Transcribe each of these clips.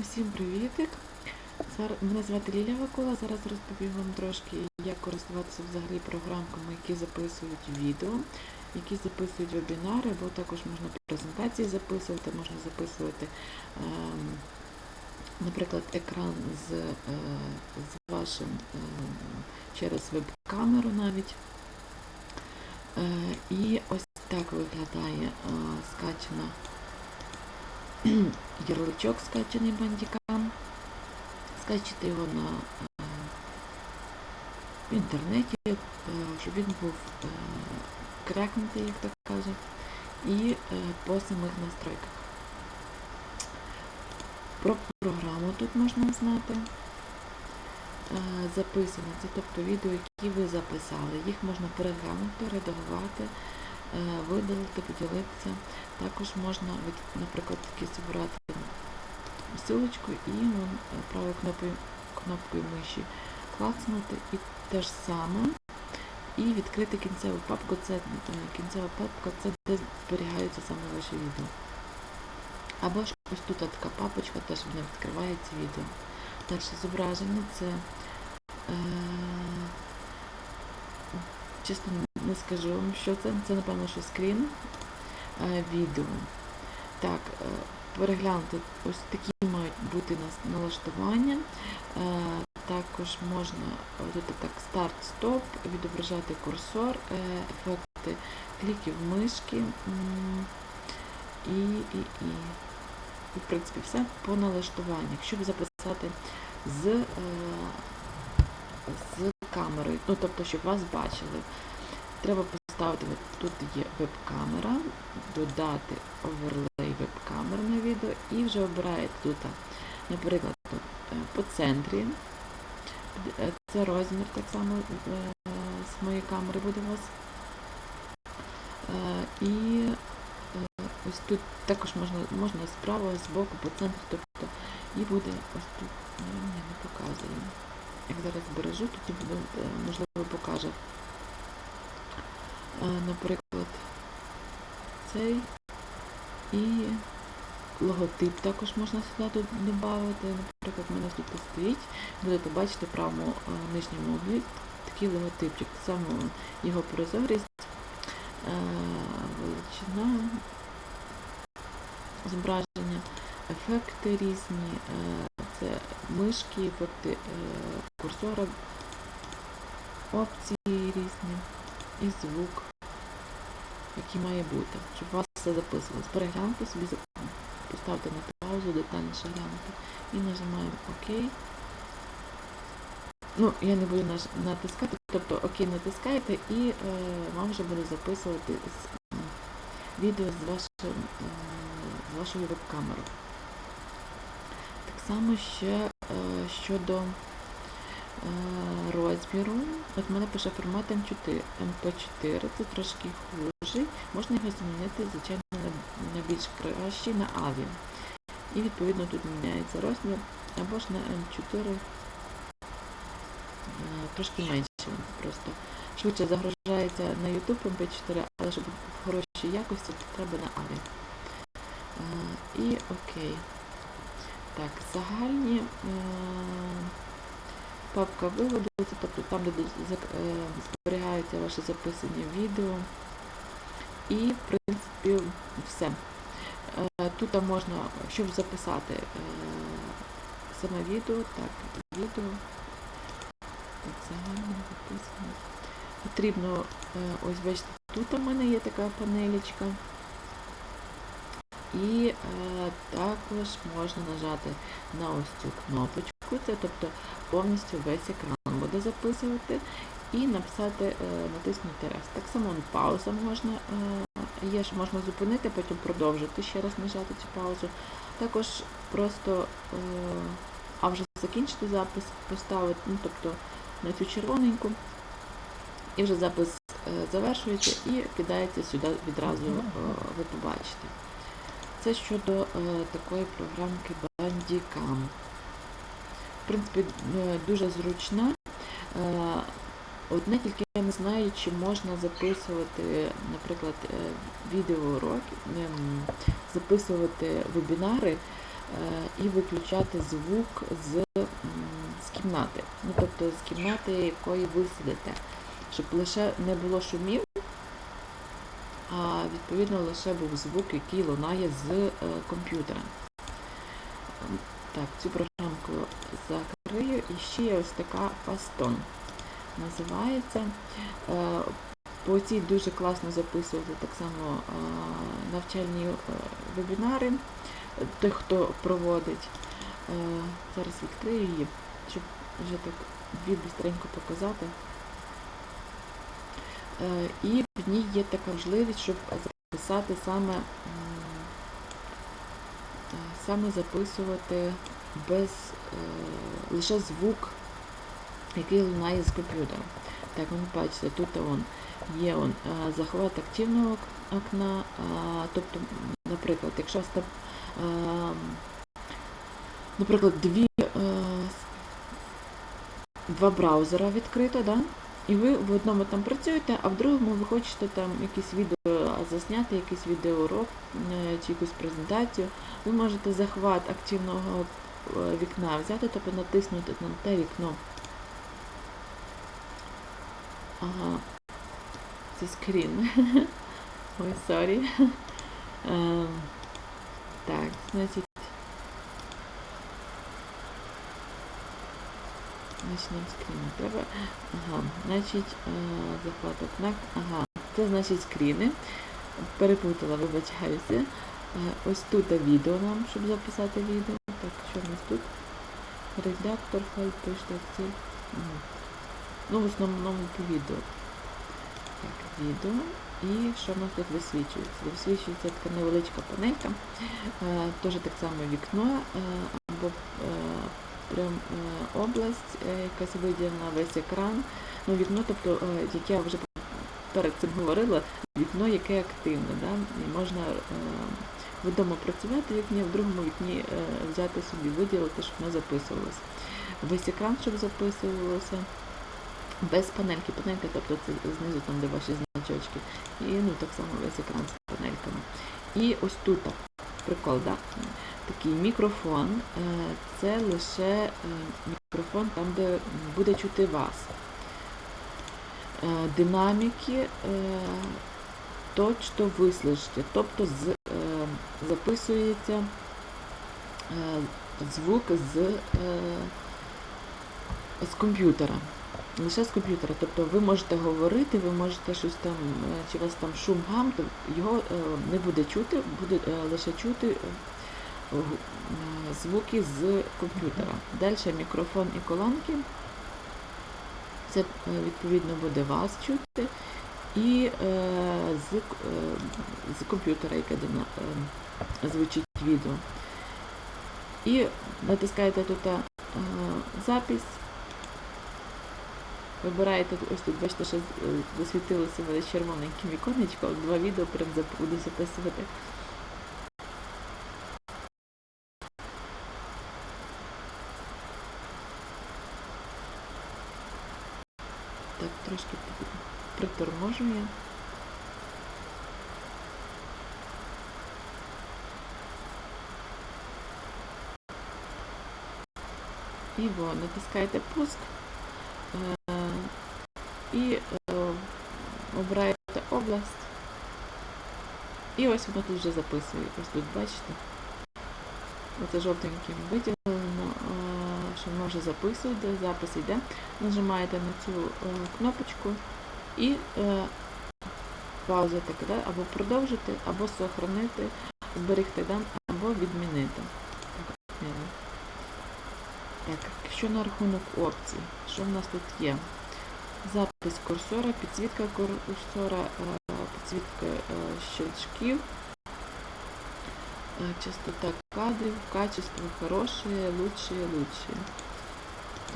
Усім привітик! Мене звати Лілія Вакула. Зараз розповім вам трошки, як користуватися взагалі програмками, які записують відео, які записують вебінари, або також можна презентації записувати, можна записувати, ем, наприклад, екран з, е, з вашим ем, через веб-камеру навіть. Е, І ось так виглядає е, скачана ярличок скачаний бандікам. Скачати його на е, в інтернеті, е, щоб він був е, крекнутий, як то кажуть, і е, по самих настройках. Про програму тут можна знати. Е, Записано, це тобто відео, які ви записали. Їх можна переглянути, редагувати, видалити, поділитися. Також можна, наприклад, якісь обрати силочку і е, правою кнопкою, кнопкою миші клацнути і те ж саме. І відкрити кінцеву папку. Це е, кінцева папка, це де зберігаються саме ваші відео. Або ж ось тут така папочка, теж в ній відкривається відео. Далі зображення це е, чесно не скажу вам, що це. Це, напевно, що скрін е, відео. Так, е, переглянути ось такі мають бути нас- налаштування. Е, також можна так старт-стоп, відображати курсор, ефекти кліків мишки і, і, і. І, в принципі, все по налаштуваннях. Щоб записати з, з камерою, ну тобто, щоб вас бачили, треба поставити, тут є веб-камера, додати оверлей веб-камери на відео і вже обираєте тут, наприклад, е, по центрі. Е, Це розмір так само е, з моєї камери буде у вас. І ось тут також можна, можна справа, збоку, по центру, тобто і буде ось тут, ні, не показує. Як зараз збережу, тоді буде, можливо, покаже. Наприклад, цей і логотип також можна сюди додати. Наприклад, в мене тут стоїть, будете бачити в правому нижньому углі такий логотипчик. Саме його прозорість, величина, зображення, ефекти різні, це мишки, ефекти е, курсора, опції різні і звук, який має бути, щоб вас все записувалось. Перегляньте собі, зап- поставте на паузу, детальніше глянути і нажимаємо ОК. Ну, я не буду натискати, тобто ОК натискаєте і е, вам вже буде записувати відео з, вашим, е, з вашою веб-камерою. Так само ще е, щодо розміру. От мене пише формат М4. МП4 це трошки хужий. Можна його змінити, звичайно, на, більш кращий, на авіа. І відповідно тут міняється розмір, або ж на М4 е, трошки менше просто. Швидше загружається на YouTube MP4, але щоб в хорошій якості, то треба на авіа. Е, І окей. Так, загальні е, папка виводу, тобто там, де е, зберігаються ваші записані відео. І, в принципі, все. Е, Тут можна, щоб записати е, саме відео, так, відео. Так, загально записано. Потрібно, ось бачите, тут у мене є така панелечка. І е, також можна нажати на ось цю кнопочку, це тобто повністю весь екран буде записувати і написати, е, натиснути раз. Так само пауза можна, е, є, що можна зупинити, потім продовжити, ще раз нажати цю паузу. Також просто, е, а вже закінчити запис, поставити, ну, тобто на цю червоненьку, і вже запис завершується і кидається сюди відразу, ви побачите. Це щодо такої програмки Bandicam. В принципі, е, дуже зручна. Е, одне тільки я не знаю, чи можна записувати, наприклад, е, відеоуроки, записувати вебінари і виключати звук з, з кімнати. Ну, тобто з кімнати, якої ви сидите, щоб лише не було шумів, а відповідно лише був звук, який лунає з е, комп'ютера. Так, цю програмку закрию. І ще є ось така Fastone. Називається. Е, По цій дуже класно записувати так само е, навчальні е, вебінари, тих, хто проводить. Зараз відкрию її, щоб вже так дві быстренько показати. І в ній є така можливість, щоб записати саме, саме записувати без е, лише звук, який лунає з комп'ютера. Так, ви бачите, тут он є он, е, захват активного окна, е, тобто, наприклад, якщо е, наприклад, дві, е, два браузера відкрито, да? і ви в одному там працюєте, а в другому ви хочете там якесь відео засняти, якийсь відеоурок е, чи якусь презентацію, ви можете захват активного вікна взяти, тобто натиснути на те вікно. Ага, це скрін. Ой, сорі. Ем, Так, значить. Начнемо скріни. Треба. Ага, значить, е, захват окна. Ага, це значить скріни. Перепутала, вибачаюся. Е, Ось тут відео нам, щоб записати відео. Так, що в нас тут? Редактор, пишете ціль. Ага. Ну, в основному по. Так, відео. І що в нас тут висвічується? Висвічується така невеличка панелька. Е, Теж так само вікно е, або е, прям область, якась виділена весь екран. Ну, вікно, тобто, як я вже перед цим говорила, вікно, яке активне. Да? І можна вдома працювати в вікні, в другому вікні е, взяти собі, виділити, щоб воно записувалося. Весь екран, щоб записувалося. Без панельки. Панелька, тобто це знизу там, де ваші значочки. І ну так само весь екран з панельками. І ось тут прикол, да? такий мікрофон. е, Це лише е, мікрофон там, де буде чути вас. Динаміки точно вислуште, тобто з, записується е, звук з, е, з комп'ютера. Лише з комп'ютера. Тобто ви можете говорити, ви можете щось там, е, чи у вас там шум гам, то його не буде чути, буде лише чути звуки з комп'ютера. Далі мікрофон і колонки. Це відповідно буде вас чути. І е, з, е, з комп'ютера, яке звучить відео. І натискаєте тут е, запись. Вибираєте ось тут, бачите, що е, засвітилося мене червоненьким віконечко, два відео прям буду записувати. Так, трошки приторможу я. І натискаєте пуск. І е, обираєте область. І ось воно тут вже записує. Ось тут бачите. Оце жовтеньким виділено, е, що воно вже записує, де запис йде. Нажимаєте на цю е, кнопочку і е, да? або продовжити, або сохранити, зберегти, або відмінити. Так. Так, що на рахунок опцій? Що в нас тут є? Запис курсора, підсвітка курсора, е, підсвітка е, щелчків, е, частота кадрів, качество хороше, лучше, лучше.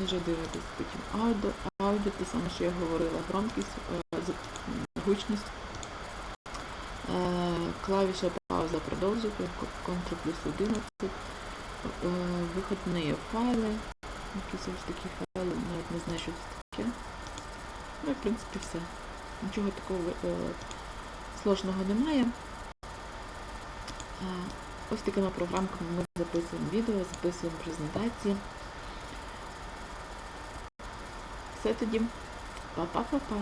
Дуже дивитись потім аудіо, аудіо, те саме, що я говорила, громкість, гучність, клавіша пауза продовжити, Ctrl плюс 11, е, виходні файли, якісь ось такі файли, навіть не знаю, що це таке. Ну, і, в принципі, все. Нічого такого е, сложного немає. Е, Ось такими програмками ми записуємо відео, записуємо презентації. Все тоді. Па-па-па-па.